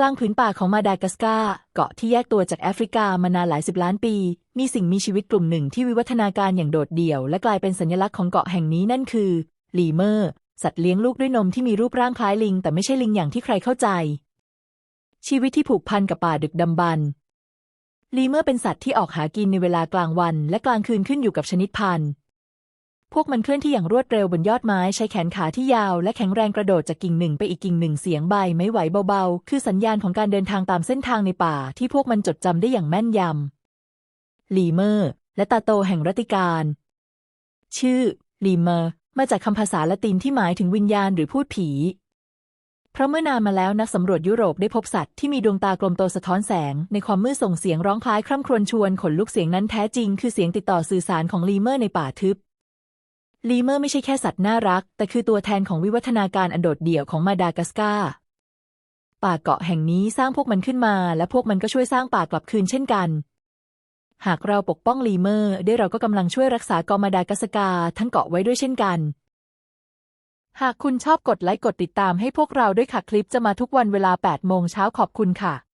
กลางผืนป่าของมาดากัสการ์เกาะที่แยกตัวจากแอฟริกามานานหลายสิบล้านปี มีสิ่งมีชีวิตกลุ่มหนึ่งที่วิวัฒนาการอย่างโดดเดี่ยว และกลายเป็นสัญลักษณ์ของเกาะแห่งนี้นั่นคือลีเมอร์ สัตว์เลี้ยงลูกด้วยนมที่มีรูปร่างคล้ายลิง แต่ไม่ใช่ลิงอย่างที่ใครเข้าใจ ชีวิตที่ผูกพันกับป่าดึกดำบรรลีเมอร์เป็นสัตว์ที่ออกหากินในเวลากลางวัน และกลางคืนขึ้นอยู่กับชนิดพันธุ์ วกมันเคลื่อนที่อย่างรวดเร็วบนยอดไม้ใช้แขนขาที่ยาวและแข็งแรงกระโดดจากกิ่งหนึ่งไปอีกกิ่งหนึ่งเสียงใบไม้ไหวเบาๆ คือสัญญาณของการเดินทางตามเส้นทางในป่าที่พวกมันจดจำได้อย่างแม่นยำลีเมอร์ และตาโตแห่งรัติการ ชื่อลีเมอร์มาจากคำภาษาละตินที่หมายถึงวิญญาณหรือพูดผี เพราะเมื่อนานมาแล้วนักสำรวจยุโรปได้พบสัตว์ที่มีดวงตากลมโตสะท้อนแสง ในความมืดส่งเสียงร้องคล้ายคร่ำครวญชวนขนลุกเสียงนั้นแท้จริง คือเสียงติดต่อสื่อสารของลีเมอร์ในป่าทึบ ลีเมอร์ไม่ใช่แค่สัตว์น่ารัก แต่คือตัวแทนของวิวัฒนาการอันโดดเดี่ยวของมาดากัสการ์ป่าเกาะแห่งนี้สร้างพวกมันขึ้นมา และพวกมันก็ช่วยสร้างป่ากลับคืนเช่นกัน หากเราปกป้องลีเมอร์ได้เราก็กำลังช่วยรักษาเกาะมาดากัสการ์ทั้งเกาะไว้ด้วยเช่นกัน หากคุณชอบกดไลค์กดติดตามให้พวกเราด้วยค่ะคลิปจะมาทุกวันเวลา 8 โมงเช้าขอบคุณค่ะ